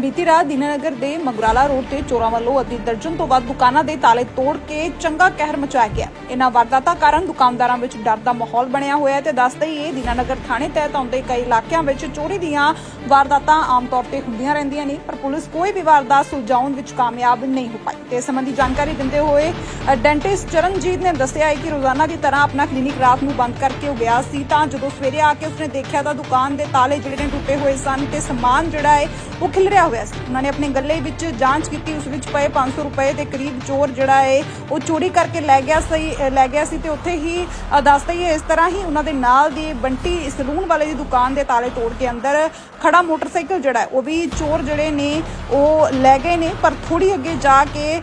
ਬੀਤੀ ਰਾਤ ਦੀਨਾਨਗਰ ਦੇ ਮਗਰਾਲਾ ਰੋਡ ਤੇ ਚੋਰਾਂ ਵੱਲੋਂ ਅੱਧੀ ਦਰਜਨ ਤੋਂ ਵੱਧ ਦੁਕਾਨਾਂ ਦੇ ਤਾਲੇ ਤੋੜ ਕੇ ਚੰਗਾ ਕਹਿਰ ਮਚਾਇਆ ਗਿਆ। ਇਹਨਾਂ ਵਾਰਦਾਤਾਂ ਕਾਰਨ ਦੁਕਾਨਦਾਰਾਂ ਵਿੱਚ ਡਰ ਦਾ ਮਾਹੌਲ ਬਣਿਆ ਹੋਇਆ ਹੈ ਤੇ ਦੱਸਦੇ ਹੀ ਇਹ ਦੀਨਾਨਗਰ ਥਾਣੇ ਤਹਿਤ ਆਉਂਦੇ ਕਈ ਇਲਾਕਿਆਂ ਵਿੱਚ ਚੋਰੀ ਦੀਆਂ ਵਾਰਦਾਤਾਂ ਆਮ ਤੌਰ ਤੇ ਹੁੰਦੀਆਂ ਰਹਿੰਦੀਆਂ ਨੇ, ਪਰ ਪੁਲਿਸ ਕੋਈ ਵੀ ਵਾਰਦਾਤ ਸੁਲਝਾਉਣ ਵਿੱਚ ਕਾਮਯਾਬ ਨਹੀਂ ਹੋ ਪਾਈ। ਤੇ ਇਸ ਸੰਬੰਧੀ ਜਾਣਕਾਰੀ ਦਿੰਦੇ ਹੋਏ ਡੈਂਟਿਸਟ ਚਰਨਜੀਤ ਨੇ ਦੱਸਿਆ ਹੈ ਕਿ ਰੋਜ਼ਾਨਾ ਦੀ ਤਰ੍ਹਾਂ ਆਪਣਾ ਕਲੀਨਿਕ ਰਾਤ ਨੂੰ ਬੰਦ ਕਰਕੇ ਉਹ ਗਿਆ ਸੀ, ਤਾਂ ਜਦੋਂ ਸਵੇਰੇ ਆ ਕੇ ਉਸਨੇ ਦੇਖਿਆ ਤਾਂ ਦੁਕਾਨ ਦੇ ਤਾਲੇ ਜਿਹੜੇ ਨੇ ਟੁੱਟੇ ਹੋਏ ਸਨ ਤੇ ਸਮਾਨ ਜਿਹੜਾ ਹੈ ਉਹ ਖਿਲਰਿਆ ਹੋਇਆ ਸੀ। ਉਹਨਾਂ ਨੇ ਆਪਣੇ ਗੱਲੇ ਵਿੱਚ ਜਾਂਚ ਕੀਤੀ ਉਸ ਵਿੱਚ ਪਏ 500 ਰੁਪਏ ਦੇ ਕਰੀਬ ਚੋਰ ਜਿਹੜਾ ਹੈ ਉਹ ਚੋਰੀ ਕਰਕੇ ਲੈ ਗਿਆ ਸੀ ਲੈ ਗਿਆ ਸੀ ਤੇ ਉੱਥੇ ਹੀ ਅ, ਹੀ ਇਸ ਤਰ੍ਹਾਂ ਹੀ ਉਹਨਾਂ ਦੇ ਨਾਲ ਦੀ ਬੰਟੀ ਸਲੂਨ ਵਾਲੇ ਦੀ ਦੁਕਾਨ ਦੇ ਤਾਲੇ ਤੋੜ ਕੇ ਅੰਦਰ ਖੜਾ ਮੋਟਰਸਾਈਕਲ ਜਿਹੜਾ ਉਹ ਵੀ ਚੋਰ ਜਿਹੜੇ ਨੇ ਉਹ ਲੈ ਗਏ ਨੇ ਪਰ ਥੋੜੀ ਅੱਗੇ ਜਾ ਕੇ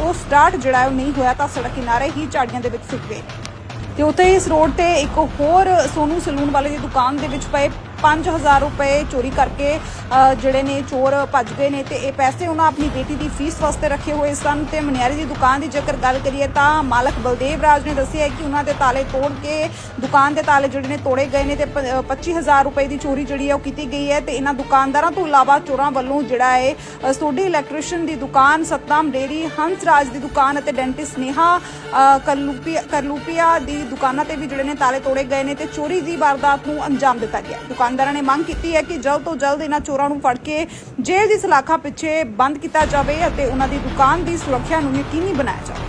ਉਹ ਸਟਾਰਟ ਜਿਹੜਾ ਉਹ ਨਹੀਂ ਹੋਇਆ ਤਾਂ ਸੜਕ ਕਿਨਾਰੇ ਹੀ ਝਾੜੀਆਂ ਦੇ ਵਿੱਚ ਸੁੱਕ ਗਏ। ਤੇ ਉੱਥੇ ਇਸ ਰੋਡ ਤੇ ਇੱਕ ਹੋਰ ਸੋਨੂ ਸਲੂਨ ਵਾਲੇ ਦੀ ਦੁਕਾਨ ਦੇ ਵਿੱਚ ਪਏ 5000 ਰੁਪਏ ਚੋਰੀ ਕਰਕੇ ਜਿਹੜੇ ਨੇ ਚੋਰ ਭੱਜ ਗਏ ਨੇ ਤੇ ਇਹ ਪੈਸੇ ਉਹਨਾਂ ਆਪਣੀ ਬੇਟੀ ਦੀ ਫੀਸ ਵਾਸਤੇ ਰੱਖੇ ਹੋਏ ਸਨ ਤੇ ਮਨਿਆਰੀ ਦੀ ਦੁਕਾਨ ਦੀ ਜੇਕਰ ਗੱਲ ਕਰੀਏ ਤਾਂ ਮਾਲਕ ਬਲਦੇਵ ਰਾਜ ਨੇ ਦੱਸਿਆ ਕਿ ਉਹਨਾਂ ਦੇ ਤਾਲੇ ਤੋੜ ਕੇ ਦੁਕਾਨ ਦੇ ਤਾਲੇ ਜਿਹੜੇ ਨੇ ਤੋੜੇ ਗਏ ਨੇ ਤੇ ਪ- ਅ, 25000 ਰੁਪਏ ਦੀ ਚੋਰੀ ਜਿਹੜੀ ਹੈ ਉਹ ਕੀਤੀ ਗਈ ਹੈ ਤੇ ਇਹਨਾਂ ਦੁਕਾਨਦਾਰਾਂ ਤੋਂ ਇਲਾਵਾ ਚੋਰਾਂ ਵੱਲੋਂ ਜਿਹੜਾ ਹੈ ਸੋਢੀ ਇਲੈਕਟ੍ਰੀਸ਼ੀਅਨ ਦੀ ਦੁਕਾਨ ਸਤਨਾਮ ਡੇਰੀ ਹੰਸ ਰਾਜ ਦੀ ਦੁਕਾਨ ਅਤੇ ਡੈਂਟਿਸਟ ਨੇਹਾ ਅ, ਕਰਲੂਪੀਆ ਦੀ ਦੁਕਾਨਾਂ ਤੇ ਵੀ ਜਿਹੜੇ ਨੇ ਤਾਲੇ ਤੋੜੇ ਗਏ ਨੇ ਤੇ ਚੋਰੀ ਦੀ ਵਾਰਦਾਤ ਨੂੰ ਅੰਜਾਮ ਦਿੱਤਾ ਗਿਆ। ਦੁਕਾਨ ਦੁਕਾਨਦਾਰਾਂ ਨੇ ਮੰਗ ਕੀਤੀ ਹੈ ਕਿ ਜਲਦ ਤੋਂ ਜਲਦ ਇਹਨਾਂ ਚੋਰਾਂ ਨੂੰ ਫੜ ਕੇ ਜੇਲ੍ਹ ਦੀ ਸਲਾਖਾਂ ਪਿੱਛੇ ਬੰਦ ਕੀਤਾ ਜਾਵੇ ਅਤੇ ਉਹਨਾਂ ਦੀ ਦੁਕਾਨ ਦੀ ਸੁਰੱਖਿਆ ਨੂੰ ਯਕੀਨੀ ਬਣਾਇਆ ਜਾਵੇ।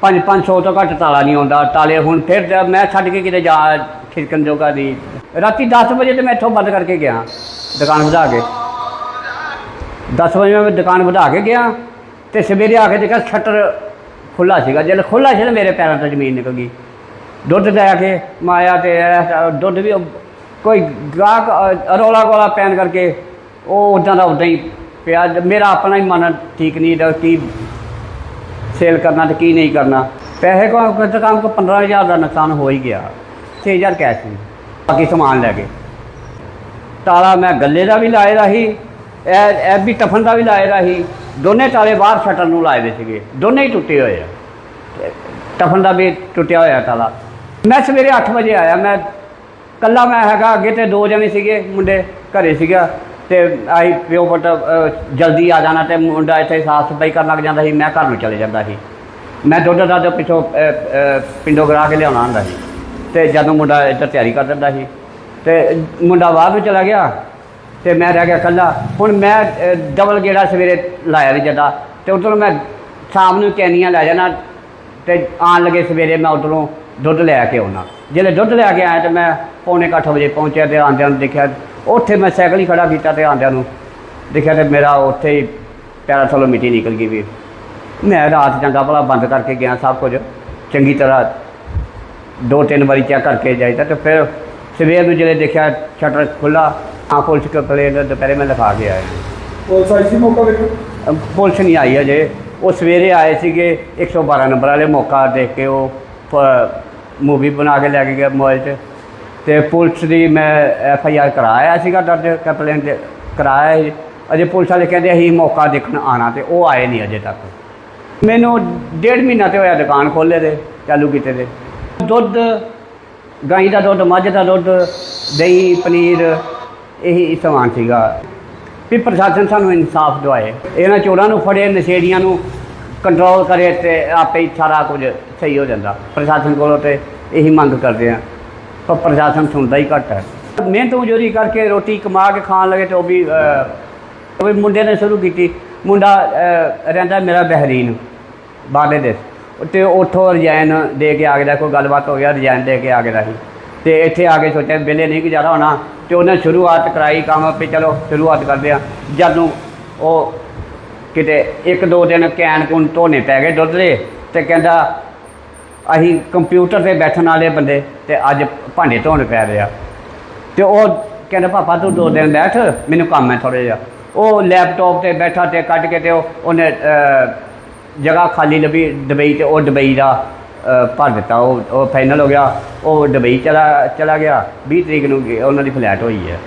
ਪੰਜ ਪੰਜ ਸੌ ਤੋਂ ਘੱਟ ਤਾਲਾ ਨਹੀਂ ਆਉਂਦਾ। ਤਾਲੇ ਹੁਣ ਫਿਰ ਮੈਂ ਛੱਡ ਕੇ ਕਿਤੇ ਜਾ ਖਿਸਕਣ ਜੋਗਾ ਦੀ ਰਾਤੀ 10 ਵਜੇ ਤੇ ਮੈਂ ਇੱਥੋਂ ਬੰਦ ਕਰਕੇ ਗਿਆ, ਦੁਕਾਨ ਵਧਾ ਕੇ। 10 ਵਜੇ ਮੈਂ ਦੁਕਾਨ ਵਧਾ ਕੇ ਗਿਆ ਤੇ ਸਵੇਰੇ ਆ ਕੇ ਦੇਖਿਆ ਸ਼ਟਰ ਖੁੱਲਾ ਸੀਗਾ। ਜਦੋਂ ਖੁੱਲਾ ਸੀ ਨਾ ਮੇਰੇ ਪੈਰਾਂ ਤੋਂ ਜ਼ਮੀਨ ਨਿਕਲ ਗਈ। ਦੁੱਧ ਲੈ ਕੇ ਮਾਇਆ ਤੇ ਇਹ ਦੁੱਧ ਵੀ ਉਹ- ਕੋਈ ਗਾਹਕ ਅ, ਰੌਲਾ ਗੋਲਾ ਪੈਣ ਕਰਕੇ ਉਹ ਉਦਾਂ ਦਾ ਉਦਾਂ ਹੀ ਪਿਆ। ਮੇਰਾ ਆਪਣਾ ਹੀ ਮਨ ਠੀਕ ਨਹੀਂ ਦਾ ਕੀ ਸੇਲ ਕਰਨਾ ਤੇ ਕੀ ਨਹੀਂ ਕਰਨਾ। ਪੈਸੇ ਕੋ ਕਿਤੇ ਕੰਮ ਕੋ 15000 ਦਾ ਨੁਕਸਾਨ ਹੋ ਹੀ ਗਿਆ। 6000 ਕੈਸ਼ ਸੀ। ਬਾਕੀ ਸਮਾਨ ਲੈ ਗਏ ਤਾਲਾ ਮੈਂ ਗੱਲੇ ਦਾ ਵੀ ਲਾਏ ਦਾ ਸੀ ਇਹ ਇਹ ਵੀ ਟਫਨ ਦਾ ਵੀ ਲਾਏ ਦਾ ਸੀ ਦੋਨੇ ਤਾਲੇ ਬਾਹਰ ਸ਼ਟਰ ਨੂੰ ਲਾਏ ਦੇ ਸੀਗੇ। ਦੋਨੇ ਹੀ ਟੁੱਟੇ ਹੋਏ ਆ। ਤੇ ਟਫਨ ਦਾ ਵੀ ਟੁੱਟਿਆ ਹੋਇਆ ਤਾਲਾ। ਮੈਂ ਸਵੇਰੇ 8 ਵਜੇ ਆਇਆ, ਮੈਂ ਕੱਲਾ ਮੈਂ ਹੈਗਾ, ਅੱਗੇ ਤੇ ਦੋ ਜਣੇ ਸੀਗੇ, ਮੁੰਡੇ ਘਰੇ ਸੀਗਾ ਤੇ ਆਈ ਪਿਓ ਪੁੱਤ ਜਲਦੀ ਆ ਜਾਣਾ ਤੇ ਮੁੰਡਾ ਇੱਥੇ ਸਾਫ਼ ਸਫ਼ਾਈ ਕਰਨ ਲੱਗ ਜਾਂਦਾ ਸੀ, ਮੈਂ ਘਰ ਨੂੰ ਚਲੇ ਜਾਂਦਾ ਸੀ। ਮੈਂ ਦੁੱਧ ਦਾ ਤੇ ਪਿੱਛੋਂ ਪਿੰਡੋਂ ਗਰਾ ਕੇ ਲਿਆਉਣਾ ਹੁੰਦਾ ਸੀ ਤੇ ਜਦੋਂ ਮੁੰਡਾ ਇੱਧਰ ਤਿਆਰੀ ਕਰ ਦਿੰਦਾ ਸੀ ਤੇ ਮੁੰਡਾ ਬਾਹਰ ਨੂੰ ਚਲਾ ਗਿਆ ਤੇ ਮੈਂ ਰਹਿ ਗਿਆ ਇਕੱਲਾ। ਹੁਣ ਮੈਂ ਡਬਲ ਗੇੜਾ ਸਵੇਰੇ ਲਾਇਆ ਵੀ ਜਦਾ ਤੇ ਉਧਰੋਂ ਮੈਂ ਸ਼ਾਮ ਨੂੰ ਕੈਨੀਆਂ ਲੈ ਜਾਣਾ ਤੇ ਆਉਣ ਲੱਗੇ ਸਵੇਰੇ ਮੈਂ ਉਧਰੋਂ ਦੁੱਧ ਲੈ ਕੇ ਆਉਣਾ ਜਦੋਂ ਦੁੱਧ ਲੈ ਕੇ ਆਇਆ ਤੇ ਮੈਂ ਪੌਣੇ ਕੁ ਅੱਠ ਵਜੇ ਪਹੁੰਚਿਆ ਤੇ ਆਉਂਦਿਆਂ ਨੂੰ ਦੇਖਿਆ ਉੱਥੇ ਮੈਂ ਸਾਈਕਲ ਹੀ ਖੜਾ ਕੀਤਾ ਤੇ ਆਉਂਦਿਆਂ ਨੂੰ ਦੇਖਿਆ ਤੇ ਮੇਰਾ ਉੱਥੇ ਹੀ ਪੈਰਾਂ ਥੱਲੋਂ ਮਿੱਟੀ ਨਿਕਲ ਗਈ ਵੀ। ਮੈਂ ਰਾਤ ਚੰਗਾ ਭਲਾ ਬੰਦ ਕਰਕੇ ਗਿਆ ਸਭ ਕੁਝ ਚੰਗੀ ਤਰ੍ਹਾਂ ਦੋ ਤਿੰਨ ਵਾਰੀ ਚੈੱਕ ਕਰਕੇ ਜਾਈਦਾ ਤੇ ਫਿਰ ਸਵੇਰ ਨੂੰ ਜਦੋਂ ਦੇਖਿਆ ਸ਼ਟਰ ਖੁੱਲਾ ਆ ਪੁਲਿਸ ਕੰਪਲੇਂਟ ਦੁਪਹਿਰੇ ਮੈਂ ਲਿਖਾ ਕੇ ਆਇਆ। ਪੁਲਿਸ ਆਈ ਸੀ ਮੌਕਾ ਵੇਖੋ ਪੁਲਿਸ ਨਹੀਂ ਆਈ ਅਜੇ ਉਹ ਸਵੇਰੇ ਆਏ ਸੀਗੇ 112 ਨੰਬਰ ਵਾਲੇ ਮੌਕਾ ਦੇਖ ਕੇ ਉਹ ਮੂਵੀ ਬਣਾ ਕੇ ਲੈ ਕੇ ਗਿਆ ਮੋਬਾਈਲ 'ਚ। ਤੇ ਪੁਲਿਸ ਦੀ ਮੈਂ ਐਫ ਆਈ ਆਰ ਕਰਾਇਆ ਸੀਗਾ, ਦਰਜ ਕੰਪਲੇਂਟ ਕਰਾਇਆ ਸੀ। ਅਜੇ ਪੁਲਿਸ ਵਾਲੇ ਕਹਿੰਦੇ ਅਸੀਂ ਮੌਕਾ ਦੇਖਣ ਆਣਾ ਤੇ ਉਹ ਆਏ ਨਹੀਂ ਅਜੇ ਤੱਕ। ਮੈਨੂੰ ਡੇਢ ਮਹੀਨਾ ਤੇ ਹੋਇਆ ਦੁਕਾਨ ਖੋਲ੍ਹੇ ਦੇ, ਚਾਲੂ ਕੀਤੇ ਦੇ। ਦੁੱਧ ਗਾਂ ਦਾ ਦੁੱਧ, ਮੱਝ ਦਾ ਦੁੱਧ, ਦਹੀਂ, ਪਨੀਰ, ਇਹੀ ਸਮਾਨ ਸੀਗਾ। ਵੀ ਪ੍ਰਸ਼ਾਸਨ ਸਾਨੂੰ ਇਨਸਾਫ ਦਿਵਾਏ। ਇਹਨਾਂ ਚੋਰਾਂ ਨੂੰ ਫੜੇ, ਨਸ਼ੇੜੀਆਂ ਨੂੰ ਕੰਟਰੋਲ ਕਰੇ ਤੇ ਆਪੇ ਹੀ ਸਾਰਾ ਕੁਝ ਸਹੀ ਹੋ ਜਾਂਦਾ। ਪ੍ਰਸ਼ਾਸਨ ਕੋਲੋਂ ਤੇ ਇਹੀ ਮੰਗ ਕਰਦੇ ਆ ਪਰ ਪ੍ਰਸ਼ਾਸਨ ਸੁਣਦਾ ਹੀ ਘੱਟ ਹੈ। ਮਿਹਨਤ ਮਜ਼ਦੂਰੀ ਕਰਕੇ ਰੋਟੀ ਕਮਾ ਕੇ ਖਾਣ ਲੱਗੇ ਤੇ ਉਹ ਵੀ ਉਹ ਵੀ ਮੁੰਡੇ ਨੇ ਸ਼ੁਰੂ ਕੀਤੀ। ਮੁੰਡਾ ਰਹਿੰਦਾ ਮੇਰਾ ਬਹਿਰੀਨ ਬਾਰਡੇ ਦੇ। ਤੇ ਉੱਥੋਂ ਰਜਾਇਨ ਦੇ ਕੇ ਆ ਗਿਆ, ਕੋਈ ਗੱਲਬਾਤ ਹੋ ਗਿਆ ਰਜਾਇਨ ਦੇ ਕੇ ਆ ਗਿਆ ਸੀ। ਤੇ ਇੱਥੇ ਆ ਕੇ ਸੋਚਿਆ ਵਿਹਲੇ ਨਹੀਂ ਗੁਜ਼ਾਰਾ ਹੋਣਾ। ਤੇ ਉਹਨੇ ਸ਼ੁਰੂਆਤ ਕਰਾਈ ਕੰਮ ਵੀ ਚਲੋ ਸ਼ੁਰੂਆਤ ਕਰਦੇ ਆ। ਜਦ ਨੂੰ ਉਹ ਕਿਤੇ ਇੱਕ ਦੋ ਦਿਨ ਕੈਨ ਕੁਨ ਧੋਨੇ ਪੈ ਗਏ ਦੁੱਧ ਦੇ ਤੇ ਕਹਿੰਦਾ, ਅਸੀਂ ਕੰਪਿਊਟਰ ਤੇ ਬੈਠਣ ਵਾਲੇ ਬੰਦੇ ਤੇ ਅੱਜ ਭਾਂਡੇ ਧੋਣ ਪੈ ਰਹੇ ਆ। ਤੇ ਉਹ ਕਹਿੰਦਾ, ਪਾਪਾ, ਤੂੰ ਦੋ ਦਿਨ ਬੈਠ, ਮੈਨੂੰ ਕੰਮ ਹੈ ਥੋੜ੍ਹਾ ਜਿਹਾ। ਉਹ ਲੈਪਟਾਪ ਤੇ ਬੈਠਾ ਤੇ ਕੱਢ ਕੇ ਤੇ ਉਹਨੇ ਜਗ੍ਹਾ ਖਾਲੀ ਲੱਭੀ, ਦੁਬਈ ਤੇ ਉਹ ਦੁਬਈ ਦਾ ਭਰ ਦਿੱਤਾ। ਉਹ ਉਹ ਫਾਈਨਲ ਹੋ ਗਿਆ। ਉਹ ਦੁਬਈ ਚਲਾ ਚਲਾ ਗਿਆ। 20 ਤਰੀਕ ਨੂੰ ਗੇ- ਉਹਨਾਂ ਦੀ ਫਲੈਟ ਹੋਈ ਹੈ।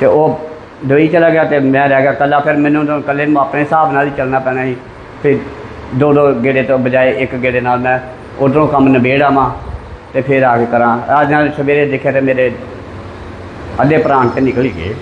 ਤੇ ਉਹ ਦੁਬਈ ਚਲਾ ਗਿਆ ਤੇ ਮੈਂ ਰਹਿ ਗਿਆ ਇਕੱਲਾ। ਫਿਰ ਮੈਨੂੰ ਤਾਂ ਇਕੱਲੇ ਨੂੰ ਆਪਣੇ ਹਿਸਾਬ ਨਾਲ ਹੀ ਚੱਲਣਾ ਪੈਣਾ ਸੀ। ਫਿਰ ਦੋ ਦੋ ਗੇੜੇ ਤੋਂ ਬਜਾਏ ਇੱਕ ਗੇੜੇ ਨਾਲ ਮੈਂ ਉਧਰੋਂ ਕੰਮ ਨਿਬੇੜ ਆਵਾਂ ਤੇ ਫਿਰ ਆ ਕੇ ਕਰਾਂ। ਅੱਜ ਨਾਲ ਸਵੇਰੇ ਦੇਖਿਆ ਤੇ ਮੇਰੇ ਅੱਧੇ ਪ੍ਰਾਣ ਤੇ ਨਿਕਲ ਹੀ ਗਏ।